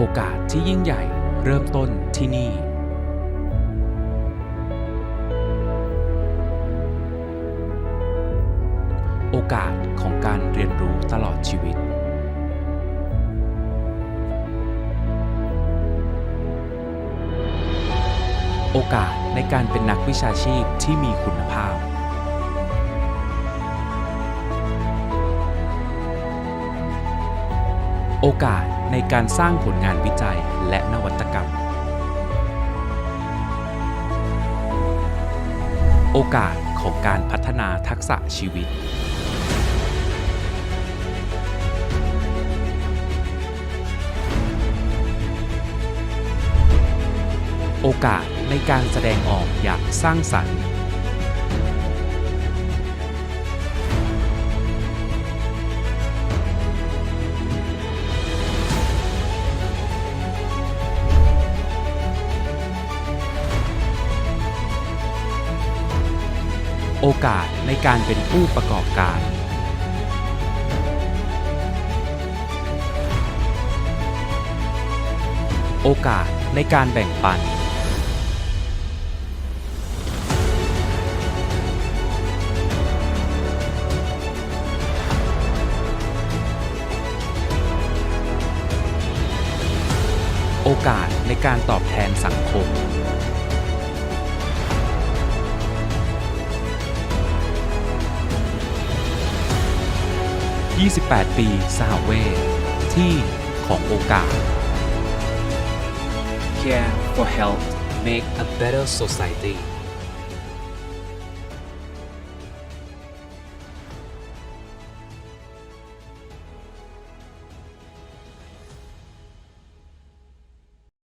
โอกาสที่ยิ่งใหญ่เริ่มต้นที่นี่ โอกาสของการเรียนรู้ตลอดชีวิต โอกาสในการเป็นนักวิชาชีพที่มีคุณภาพโอกาส ในการสร้างผลงานวิจัยและนวัตกรรม โอกาสของการพัฒนาทักษะชีวิต โอกาสในการแสดงออกอย่างสร้างสรรค์ โอกาสในการเป็นผู้ประกอบการ โอกาสในการแบ่งปัน โอกาสในการตอบแทนสังคม 28 ปีสหเวทที่ของโอกาส Care for health make a better society